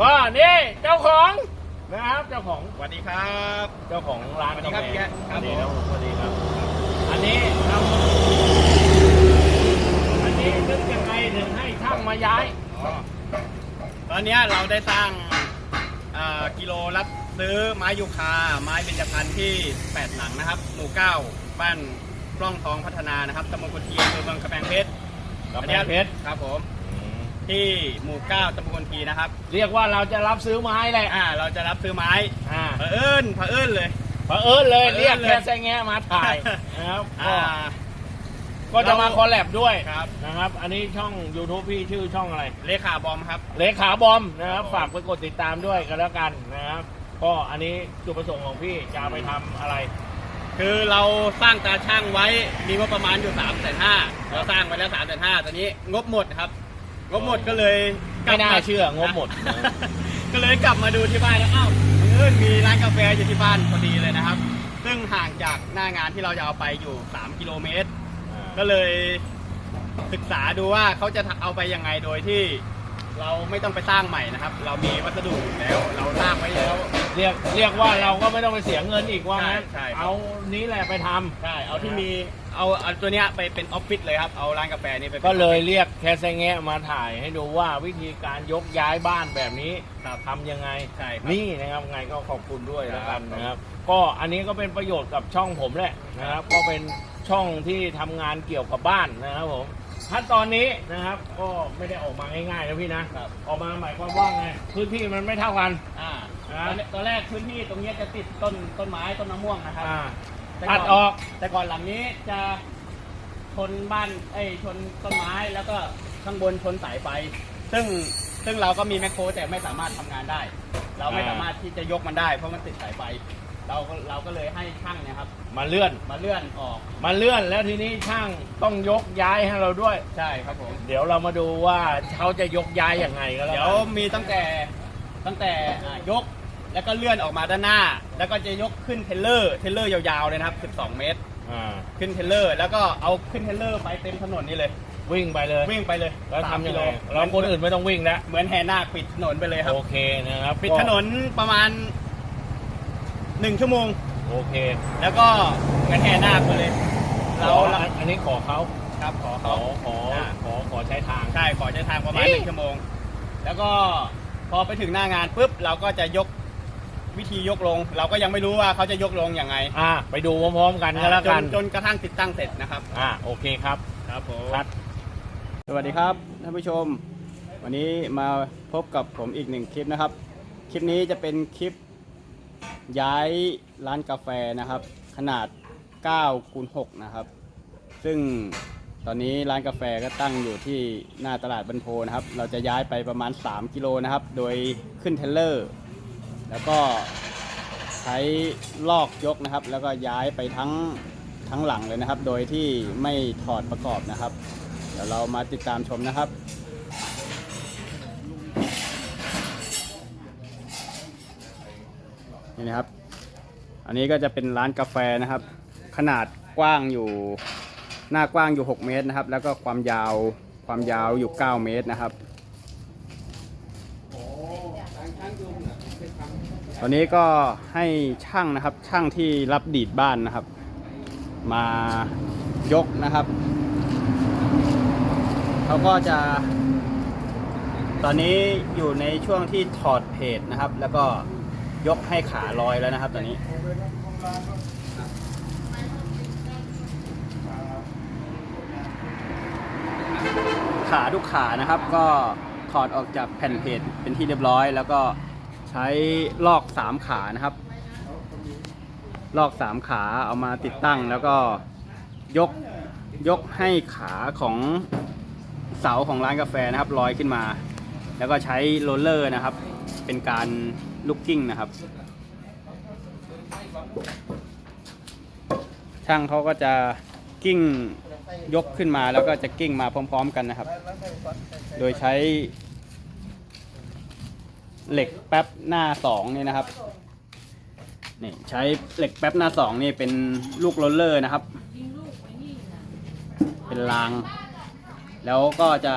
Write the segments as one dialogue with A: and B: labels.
A: ก็นี่เจ้าของนะครับเจ้าของ
B: สวัสดีครับ
A: เจ้าของร้าน
B: สวัสดีครับ
A: กาแฟ
B: พี่แกะ
A: ส
B: ครั
A: วั
B: บ
A: สดีครับผมสวัสดีครับ อันนี้ครับอันนี้นึกยังไงถึงให้ช่างมาย้าย
B: อ๋อตอนเนี้ยเราได้สร้างอ่ากิโลรับซื้อไม้ยูคา ไม้เบญจพรรณที่ 8 หลังนะครับหมู่9บ้านปล้องทองพัฒนานะครับตำบลกุเทียนอำเภอเมืองกำแพงเพชร
A: กำแพงเพชร
B: ครับผม ที่หมู่9ตำบลกุเทียนนะครับ
A: เรียกว่าเราจะรับซื้อไม้แหละ
B: อ่า เราจะรับซื้อไม้
A: อ่า
B: เผอิญเผอิญเลย
A: เผอิญเลย
B: เผอิญ
A: เรียก
B: เลย
A: แค่แซงแงะมาถ่ายนะครับ
B: อ่า
A: ก็ก็จะมาคอลแลบด้วย
B: ครับ
A: นะครับ อันนี้ช่อง YouTube พี่ชื่อช่องอะไร
B: เลขาบอมครับ
A: เลขาบอมนะครับ
B: ครับผม
A: ฝากไปกดติดตามด้วยกันแล้วกันนะครับ ก็อันนี้จุดประสงค์ของพี่จะเอาไปทำอะไร
B: คือเราสร้างตาช่างไว้มีงบประมาณอยู่3ามแสนห้าเราสร้างไว้แล้ว3ามแสนห้าตอนนี้งบหมดครับ งบหมดก็เลยกลั
A: ไม่
B: บ
A: น่าเชื่องบหมด
B: ก็เลยกลับมาดูที่บ้านแล้วอ้าวเออมีร้านกาแฟอยู่ที่บ้านพอดีเลยนะครับ ซึ่งห่างจากหน้างานที่เราจะเอาไปอยู่ 3 กิโลเมตร ก็เลยศึกษาดูว่าเขาจะเอาไปยังไงโดยที่ เราไม่ต้องไปสร้างใหม่นะครับ เรามีวัสดุอยู่แล้ว เราสร้างไว้แล้ว
A: เรียกเรียกว่าเราก็ไม่ต้องไปเสียเงินอีกว่างั้น
B: ใช่ใช่ครับ
A: เอานี้แหละไปทำ
B: ใช่เอาที่มีเอาเอาตัวเนี้ยไปเป็นออฟฟิศเลยครับเอาร้านกาแฟนี้ไปป็น
A: ก็เลยเรียกแคสแงะมาถ่ายให้ดูว่าวิธีการยกย้ายบ้านแบบนี้
B: ครับ
A: ทำยังไง
B: ใช่ครับ
A: นี่นะครับไงก็ขอบคุณด้วย
B: ครับ
A: แล้วกันนะครับ ก็อันนี้ก็เป็นประโยชน์กับช่องผมแหละนะครับ ก็เป็นช่องที่ทำงานเกี่ยวกับบ้านนะครับผม ขั้นตอนนี้นะครับ ก็ไม่ได้ออกมาง่ายๆนะพี่นะ ครับ ออกมาหมายความว่าไงพื้นที่มันไม่เท่ากัน
B: อ่า
A: อ่า
B: ตอนแรกตอนแรกพื้นที่ตรงเนี้ยจะติดต้นต้นไม้ต้นมะม่วงนะครับ
A: อ่า
B: แต่
A: ตัด
B: น
A: ออก
B: แต่ก่อนหลังนี้จะชนบ้านเอ้ยชนต้นไม้แล้วก็ข้างบนชนสายไฟซึ่งซึ่งเราก็มีแมคโครแต่ไม่สามารถทำงานได้ เราไม่สามารถที่จะยกมันได้เพราะมันติดสายไฟ เราก็เราก็เลยให้ช่างเนะครับ
A: มาเลื่อน
B: มาเลื่อนออก
A: มาเลื่อนแล้วทีนี้ช่างต้องยกย้ายให้เราด้วย
B: ใช่ครับผม
A: เดี๋ยวเรามาดูว่าเขาจะยกย้ายยังไงก็แล้ว
B: เดี๋
A: กั
B: ยวนมีตั้งแต่ตั้งแต่อ่ายกแล้วก็เลื่อนออกมาด้านหน้า แล้วก็จะยกขึ้นเทรลเลอร์เทรลเลอร์ยาวๆเลยนะครับ12 เมตร
A: อ่า
B: ขึ้นเทรลเลอร์แล้วก็เอาขึ้นเทรลเลอร์ไปเต็มถนนนี่เลย
A: วิ่งไปเลย
B: วิ่งไปเลย
A: แล้ว
B: สาม
A: ทำยังไง
B: กิโล
A: เราคนอื่นไม่ต้องวิ่งแล้ว
B: เหมือนแห่นาคปิดถนนไปเลยครับ
A: โอเคนะครับ
B: ปิดถนนประมาณ หนึ่งชั่วโมง
A: โอเค
B: แล้วก็เหมือนแห่นาคไปเลย
A: เรา
B: เรา
A: อันนี้ขอเขา
B: ครับขอ
A: ข
B: เขา
A: อขอ
B: อ่า
A: ขอขอใช้ทาง
B: ใช่ขอใช้ทางประมาณ
A: เอ๊ะ
B: หนึ่งชั่วโมง แล้วก็พอไปถึงหน้างานปุ๊บเราก็จะยกวิธียกลง เราก็ยังไม่รู้ว่าเขาจะยกลงยังไง
A: อ่า ไปดูพร้อมๆกันก็แล้วกัน
B: จจนกระทั่งติดตั้งเสร็จนะครับ
A: อ่าโอเคครับ
B: ครับผม
A: คัด
B: สวัสดีครับท่านผู้ชม วันนี้มาพบกับผมอีกหนึ่งคลิปนะครับ คลิปนี้จะเป็นคลิป ย้ายร้านกาแฟนะครับ ขนาด9คูณ6นะครับ ซึ่งตอนนี้ร้านกาแฟก็ตั้งอยู่ที่หน้าตลาดบันโพนะครับ เราจะย้ายไปประมาณ 3 กิโลนะครับ โดยขึ้นเทรลเลอร์ แล้วก็ใช้ลอกยกนะครับ แล้วก็ย้ายไปทั้งทั้งหลังเลยนะครับ โดยที่ไม่ถอดประกอบนะครับ เดี๋ยวเรามาติดตามชมนะครับ นี่นะครับ อันนี้ก็จะเป็นร้านกาแฟนะครับ ขนาดกว้างอยู่หน้ากว้างอยู่ 6 เมตรนะครับ แล้วก็ความยาวความยาวอยู่ 9 เมตรนะครับ ตอนนี้ก็ให้ช่างนะครับช่างที่รับดีดบ้านนะครับ มายกนะครับเขาก็จะ ตอนนี้อยู่ในช่วงที่ถอดเพจนะครับ แล้วก็ ยกให้ขาลอยแล้วนะครับ ตอนนี้ ขาทุกขานะครับ ก็ถอดออกจากแผ่นเพจเป็นที่เรียบร้อย แล้วก็ใช้ลอกสามขานะครับ ลอกสามขาเอามาติดตั้งแล้วก็ยกยกให้ขาของเสาของร้านกาแฟนะครับลอยขึ้นมา แล้วก็ใช้โรลเลอร์นะครับ เป็นการลุกกิ้งนะครับ ช่างเขาก็จะกิ้งยกขึ้นมาแล้วก็จะกิ้งมาพร้อม ๆ กันนะครับ โดยใช้เหล็กแป๊บหน้าสองนี่นะครับนี่ใช้เหล็กแป๊บหน้าสองนี่เป็นลูกโรลเลอร์นะครับ เป็นราง แล้วก็จะ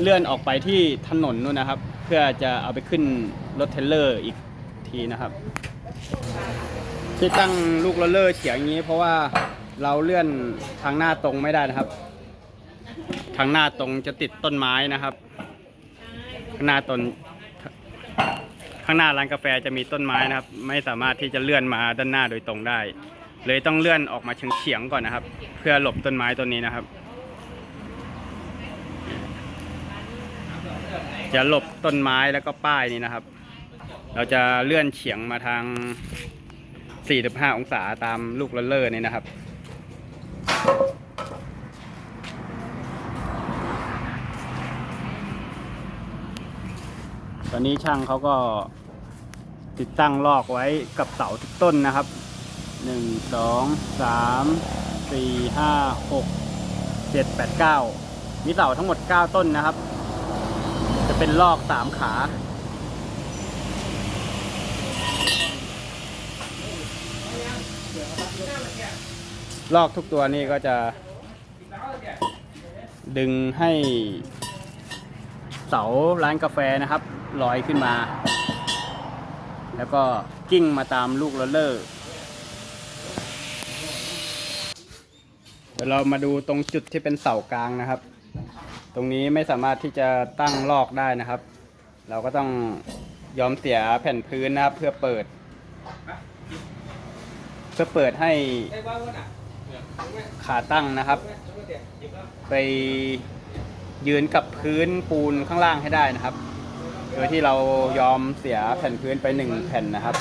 B: เลื่อนออกไปที่ถนนนู่นนะครับ เพื่อจะเอาไปขึ้นรถเทรลเลอร์อีกทีนะครับ ที่ตั้งลูกโรลเลอร์เฉียงอย่างนี้ เพราะว่าเราเลื่อนทางหน้าตรงไม่ได้นะครับ ทางหน้าตรงจะติดต้นไม้นะครับข้างหน้าต้นข้างหน้าร้านกาแฟจะมีต้นไม้นะครับ ไม่สามารถที่จะเลื่อนมาด้านหน้าโดยตรงได้ เลยต้องเลื่อนออกมาเฉียงๆก่อนนะครับ เพื่อหลบต้นไม้ต้นนี้นะครับ จะหลบต้นไม้แล้วก็ป้ายนี้นะครับ เราจะเลื่อนเฉียงมาทาง 45 องศาตามลูกโรลเลอร์นี่นะครับ ตอนนี้ช่างเขาก็ติดตั้งลอกไว้กับเสาทุกต้นนะครับหนึ่งสองสามสี่ห้าหกเจ็ดแปดเก้ามีเสาทั้งหมดเก้าต้นนะครับ จะเป็นลอกสามขาลอกทุกตัวนี่ก็จะดึงให้เสาร้านกาแฟนะครับลอยขึ้นมา แล้วก็กิ้งมาตามลูกโรลเลอร์เดี๋ยวเรามาดูตรงจุดที่เป็นเสากลางนะครับ ตรงนี้ไม่สามารถที่จะตั้งลอกได้นะครับ เราก็ต้องยอมเสียแผ่นพื้นนะครับเพื่อเปิด เพื่อเปิดให้ขาตั้งนะครับ ไปยืนกับพื้นปูนข้างล่างให้ได้นะครับ โดยที่เรายอมเสียแผ่นพื้นไปหนึ่งแผ่นนะครับ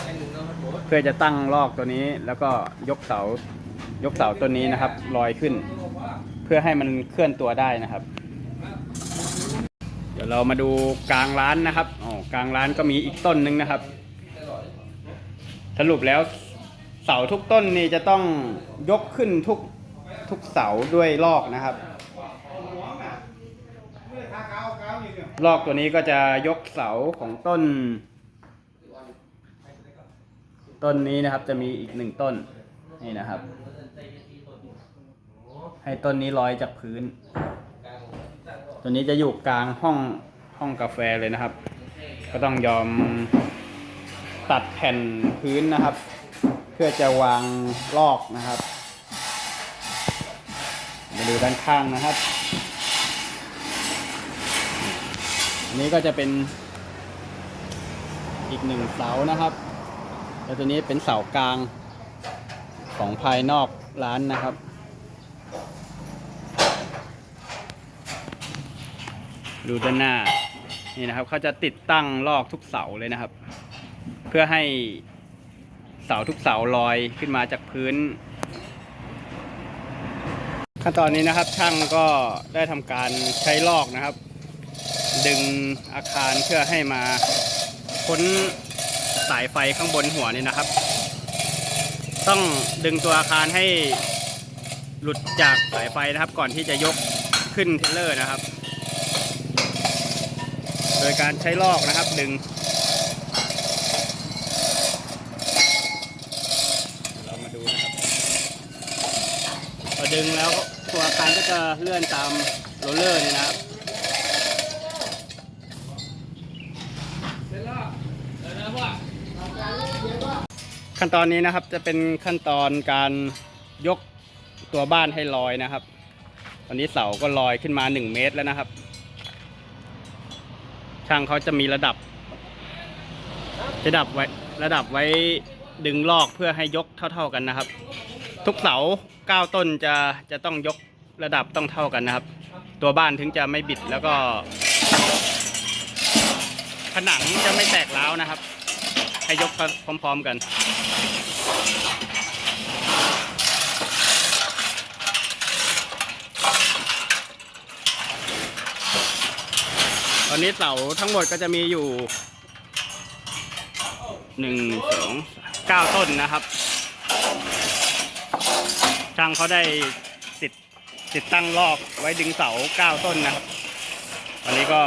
B: เพื่อจะตั้งลอกตัวนี้แล้วก็ยกเสายกเสาตัวนี้นะครับลอยขึ้น เพื่อให้มันเคลื่อนตัวได้นะครับ ดี๋ยวเรามาดูกลางร้านนะครับอ๋อกลางร้านก็มีอีกต้นหนึ่งนะครับ สรุปแล้วเสาทุกต้นนี่จะต้องยกขึ้นทุกทุกเสาด้วยลอกนะครับ ลอกตัวนี้ก็จะยกเสาของต้น ต้นนี้นะครับจะมีอีกหนึ่งต้นนี่นะครับ ให้ต้นนี้ลอยจากพื้น ตัวนี้จะอยู่กลางห้องห้องกาแฟเลยนะครับ ก็ต้องยอมตัดแผ่นพื้นนะครับ เพื่อจะวางลอกนะครับ มาดูด้านข้างนะครับอันนี้ก็จะเป็นอีกหนึ่งเสานะครับ แล้วตัวนี้เป็นเสากลางของภายนอกร้านนะครับ ดูด้านหน้านี่นะครับเขาจะติดตั้งลอกทุกเสาเลยนะครับ เพื่อให้เสาทุกเสาลอยขึ้นมาจากพื้น ขั้นตอนนี้นะครับช่างก็ได้ทำการใช้ลอกนะครับ ดึงอาคารเพื่อให้มาพ้นสายไฟข้างบนหัวนี่นะครับ ต้องดึงตัวอาคารให้หลุดจากสายไฟนะครับ ก่อนที่จะยกขึ้นเทเลอร์นะครับ โดยการใช้ลอกนะครับดึง เรามาดูนะครับพอดึงแล้วตัวอาคารก็จะเลื่อนตามโรลเลอร์นี่นะครับขั้นตอนนี้นะครับจะเป็นขั้นตอนการยกตัวบ้านให้ลอยนะครับ ตอนนี้เสาก็ลอยขึ้นมา 1 เมตรแล้วนะครับ ช่างเขาจะมีระดับ ระดับไว้ระดับไว้ดึงลอกเพื่อให้ยกเท่า ๆกันนะครับ ทุกเสาเก้าต้นจะจะต้องยกระดับต้องเท่ากันนะครับ ตัวบ้านถึงจะไม่บิดแล้วก็ ผนังจะไม่แตกร้าวนะครับ ให้ยกพร้อมๆกัน ตอนนี้เสาทั้งหมดก็จะมีอยู่หนึ่งสองเก้าต้นนะครับช่างเขาได้ติดติดตั้งลอกไว้ดึงเสาเก้าต้นนะครับตอนนี้ก็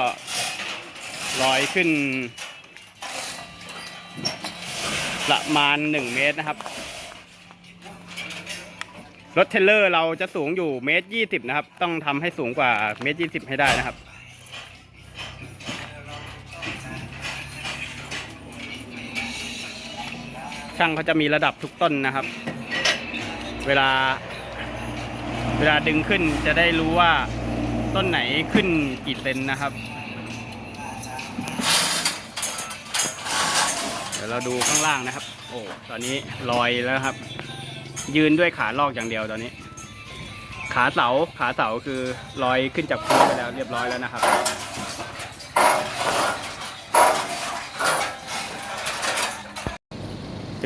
B: ลอยขึ้น ประมาณ1เมตรนะครับรถเทรลเลอร์เราจะสูงอยู่เมตรยี่สิบนะครับ ต้องทำให้สูงกว่าเมตรยี่สิบให้ได้นะครับ ช่างเขาจะมีระดับทุกต้นนะครับ เวลา เวลาดึงขึ้นจะได้รู้ว่าต้นไหนขึ้นกี่เซนนะครับ เดี๋ยวเราดูข้างล่างนะครับ โอ้ตอนนี้ลอยแล้วครับ ยืนด้วยขาลอกอย่างเดียวตอนนี้ ขาเสาขาเสาคือลอยขึ้นจากพื้นไปแล้วเรียบร้อยแล้วนะครับ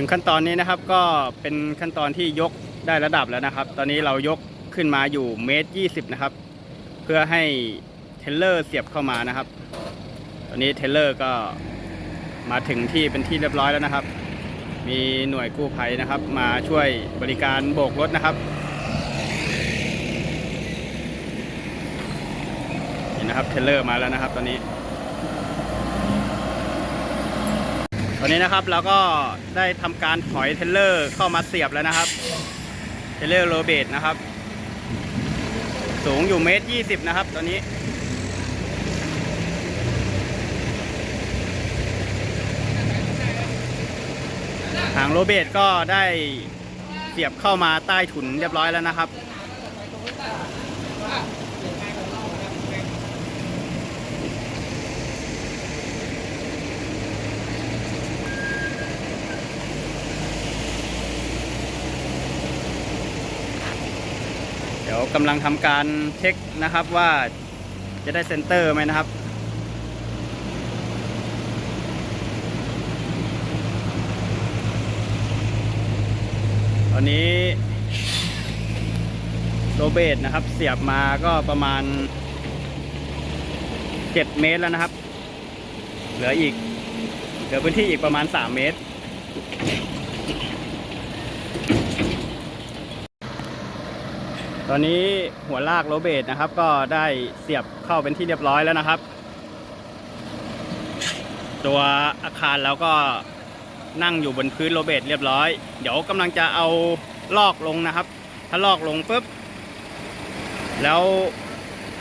B: ถึงขั้นตอนนี้นะครับก็เป็นขั้นตอนที่ยกได้ระดับแล้วนะครับ ตอนนี้เรายกขึ้นมาอยู่เมตรยี่สิบนะครับ เพื่อให้เทรลเลอร์เสียบเข้ามานะครับ ตอนนี้เทรลเลอร์ก็มาถึงที่เป็นที่เรียบร้อยแล้วนะครับ มีหน่วยกู้ภัยนะครับ มาช่วยบริการโบกรถนะครับนี่นะครับเทรลเลอร์มาแล้วนะครับ ตอนนี้ ตอนนี้นะครับเราก็ได้ทำการถอยเทเลอร์เข้ามาเสียบแล้วนะครับ เทเลอร์โรเบตนะครับ สูงอยู่เมตรยี่สิบนะครับ ตอนนี้หางโรเบตก็ได้เสียบเข้ามาใต้ถุนเรียบร้อยแล้วนะครับ ดี๋ยวกำลังทำการเช็คนะครับว่าจะได้เซนเตอร์ไหมนะครับตอนนี้โรเบตนะครับ เสียบมาก็ประมาณ 7 เมตรแล้วนะครับ เหลืออีก เหลือพื้นที่อีกประมาณ 3 เมตร ตอนนี้หัวลากโรเบตนะครับ ก็ได้เสียบเข้าเป็นที่เรียบร้อยแล้วนะครับ ตัวอาคารแล้วก็นั่งอยู่บนพื้นโรเบตเรียบร้อย เดี๋ยวกำลังจะเอาลอกลงนะครับ ถ้าลอกลงปุ๊บ แล้ว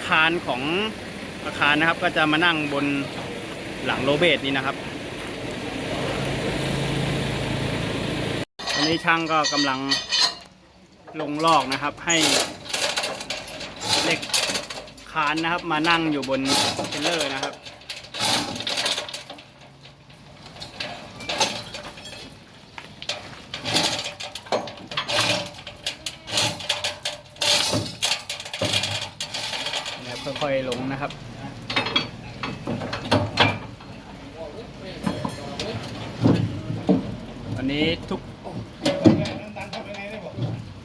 B: คานของอาคารนะครับ ก็จะมานั่งบนหลังโรเบตนี้นะครับตอนนี้ช่างก็กำลังลงลอกนะครับให้ เหล็กคานนะครับ มานั่งอยู่บนเทเลอร์นะครับนะครับค่อยๆลงนะครับวันนี้ทุก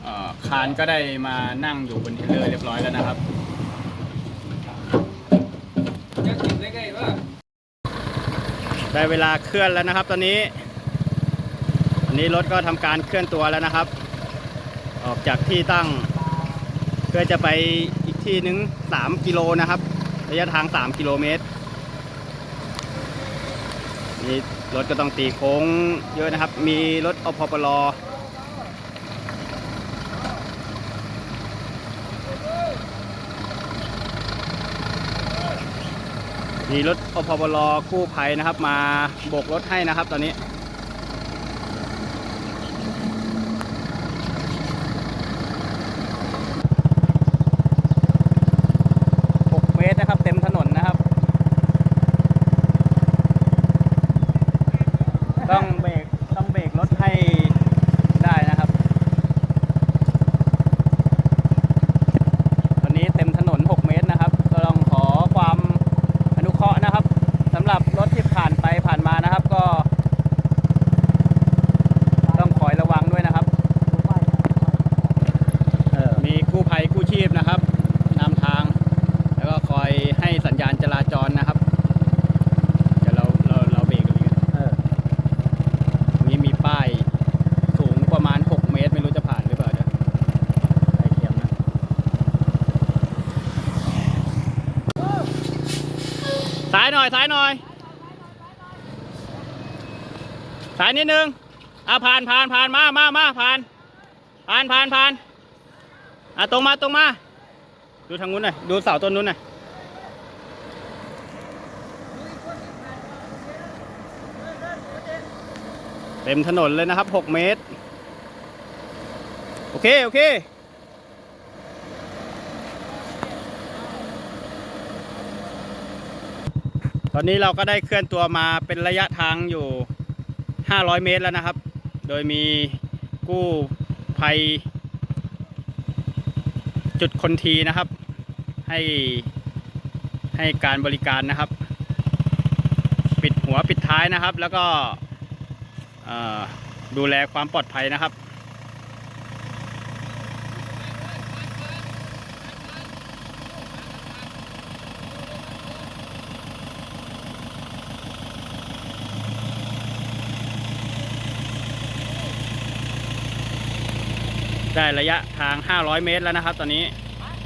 B: เอ่อคานก็ได้มานั่งอยู่บนเทเลอร์เรียบร้อยแล้วนะครับได้เวลาเคลื่อนแล้วนะครับ ตอนนี้ตอนนี้รถก็ทำการเคลื่อนตัวแล้วนะครับ ออกจากที่ตั้ง เพื่อจะไปอีกที่หนึง3กิโลนะครับระยะทาง 3 กิโลเมตรนี่รถก็ต้องตีโค้งเยอะนะครับ มีรถอพปล มีรถอพบลกู้ภัยนะครับ มาโบกรถให้นะครับ ตอนนี้ 6 เมตรนะครับ เต็มถนนนะครับ ต้องเบรกต้องเบรกรถให้ได้นะครับ วันนี้เต็มถนน 6 เมตรนะครับ ก็ต้องขอความอนุเคราะห์นะครับสำหรับรถที่ผ่านไปผ่านมานะครับ ก็ ต้องคอยระวังด้วยนะครับ มีกู้ภัยกู้ชีพนะครับนำทาง แล้วก็คอยให้สัญญาณจราจรนะครับ เดี๋ยวเราเราเราเบรกตรงนี้ตรงนี้มีป้ายสูงประมาณ 6 เมตร ไม่รู้จะผ่านหรือเปล่าเดี๋ยวใส่เทียมนะซ้ายหน่อยซ้ายหน่อยซ้าย นิดนึงอะผ่านผ่านผ่านมามามาผ่าน ผ่านผ่านผ่านอะตรงมาตรงมา ดูทางนู้นหน่อยดูเสาต้นนู้นหน่อยเต็มถนนเลยนะครับ 6 เมตร โอเค โอเค ตอนนี้เราก็ได้เคลื่อนตัวมาเป็นระยะทางอยู่ 500 เมตรแล้วนะครับ โดยมีกู้ภัย จุดคนทีนะครับ ให้ให้การบริการนะครับ ปิดหัวปิดท้ายนะครับ แล้วก็ดูแลความปลอดภัยนะครับ ได้ระยะทาง 500 เมตรแล้วนะครับ ตอนนี้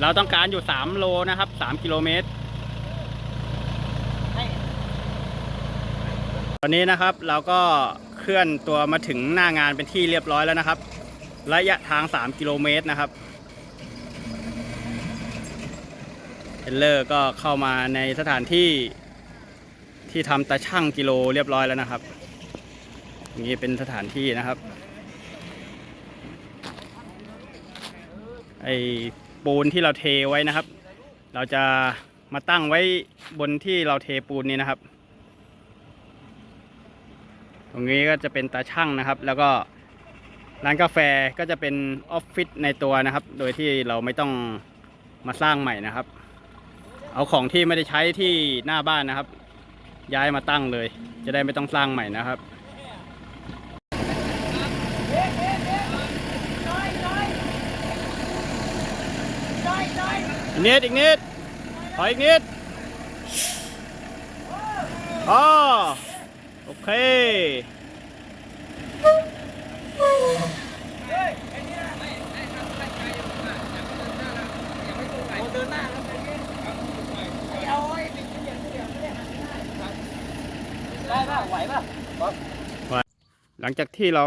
B: เราต้องการอยู่ 3 โลนะครับ 3 กิโลเมตร ตอนนี้นะครับเราก็เคลื่อนตัวมาถึงหน้างานเป็นที่เรียบร้อยแล้วนะครับ ระยะทาง 3 กิโลเมตรนะครับเทลเลอร์ก็เข้ามาในสถานที่ที่ทำตาช่างกิโลเรียบร้อยแล้วนะครับ อย่างนี้เป็นสถานที่นะครับ ไอ้ปูนที่เราเทไว้นะครับ เราจะมาตั้งไว้บนที่เราเทปูนนี้นะครับ ตรงนี้ก็จะเป็นตาช่างนะครับ แล้วก็ร้านกาแฟก็จะเป็นออฟฟิศในตัวนะครับ โดยที่เราไม่ต้องมาสร้างใหม่นะครับ เอาของที่ไม่ได้ใช้ที่หน้าบ้านนะครับ ย้ายมาตั้งเลย จะได้ไม่ต้องสร้างใหม่นะครับ อีกนิดอีกนิดขออีกนิดอ๋อโอเค
C: ได้ป่ะไหวป่ะ
B: หลังจากที่เรา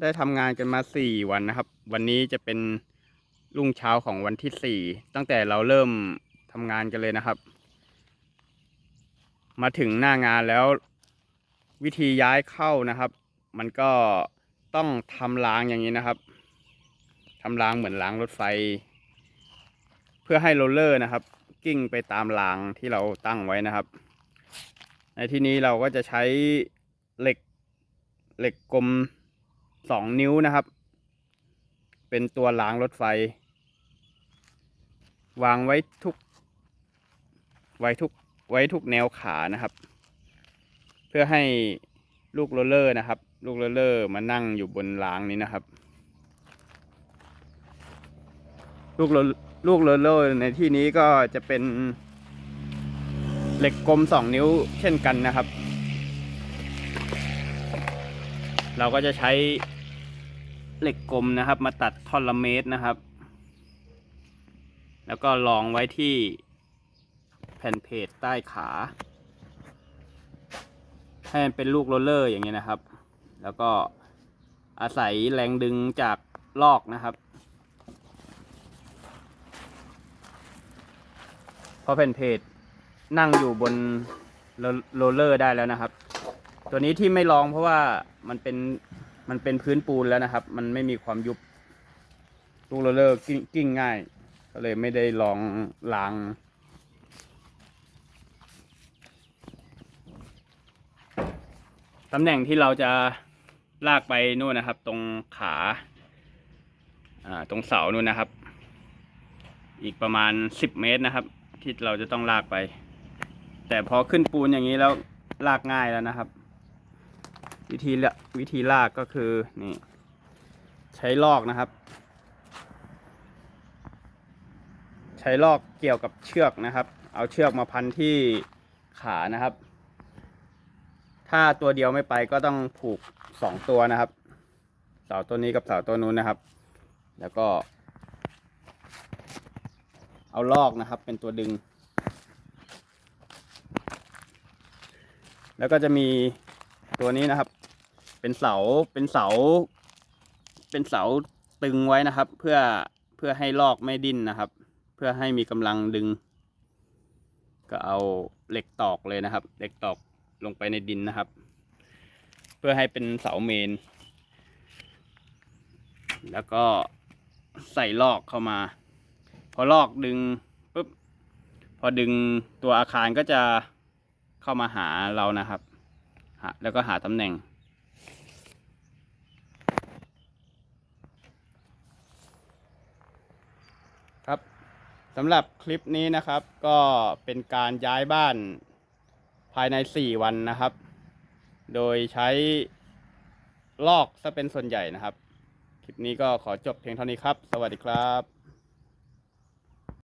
B: ได้ทำงานกันมาสี่วันนะครับ วันนี้จะเป็น รุ่งเช้าของวันที่สี่ตั้งแต่เราเริ่มทำงานกันเลยนะครับ มาถึงหน้างานแล้ว วิธีย้ายเข้านะครับ มันก็ต้องทำรางอย่างนี้นะครับทำรางเหมือนรางรถไฟ เพื่อให้โรลเลอร์นะครับ กิ้งไปตามรางที่เราตั้งไว้นะครับ ในที่นี้เราก็จะใช้เหล็กเหล็กกลมสองนิ้วนะครับ เป็นตัวรางรถไฟ วางไว้ทุก ไว้ทุก ไว้ทุกแนวขานะครับ เพื่อให้ลูกโรลเลอร์นะครับ ลูกโรลเลอร์มานั่งอยู่บนรางนี้นะครับ ลูกโรลลูกโรลเลอร์ในที่นี้ก็จะเป็นเหล็กกลมสองนิ้วเช่นกันนะครับ เราก็จะใช้เหล็กกลมนะครับ มาตัดท่อนละเมตรนะครับ แล้วก็รองไว้ที่แผ่นเพจใต้ขาให้มันเป็นลูกโรลเลอร์อย่างนี้ยนะครับ แล้วก็อาศัยแรงดึงจากลอกนะครับพอแผ่นเพจนั่งอยู่บนโรลเลอร์ได้แล้วนะครับ ตัวนี้ที่ไม่ลองเพราะว่ามันเป็นมันเป็นพื้นปูนแล้วนะครับ มันไม่มีความยุบลูกโรลเลอร์กิ้งกิ้งง่าย ก็เลยไม่ได้ลองล้างตำแหน่งที่เราจะลากไปนู่นนะครับ ตรงขาตรงเสานู่นนะครับ อีกประมาณสิบเมตรนะครับ ที่เราจะต้องลากไป แต่พอขึ้นปูนอย่างนี้แล้วลากง่ายแล้วนะครับ วิธีวิธีลากก็คือนี่ ใช้ลอกนะครับ ใช้ลอกเกี่ยวกับเชือกนะครับ เอาเชือกมาพันที่ขานะครับ ถ้าตัวเดียวไม่ไปก็ต้องผูกสองตัวนะครับ เสาตัวนี้กับเสาตัวนู้นนะครับ แล้วก็ เอาลอกนะครับเป็นตัวดึง แล้วก็จะมีตัวนี้นะครับ เป็นเสาเป็นเสา เป็นเสาตึงไว้นะครับ เพื่อเพื่อให้ลอกไม่ดิ้นนะครับ เพื่อให้มีกำลังดึง ก็เอาเหล็กตอกเลยนะครับ เหล็กตอกลงไปในดินนะครับ เพื่อให้เป็นเสาเมน แล้วก็ใส่ลอกเข้ามา พอลอกดึงปุ๊บพอดึงตัวอาคารก็จะเข้ามาหาเรานะครับแล้วก็หาตำแหน่ง ครับ สำหรับคลิปนี้นะครับ ก็เป็นการย้ายบ้านภายใน 4 วันนะครับ โดยใช้ลอกซะเป็นส่วนใหญ่นะครับ คลิปนี้ก็ขอจบเพียงเท่านี้ครับ สวัสดีครับ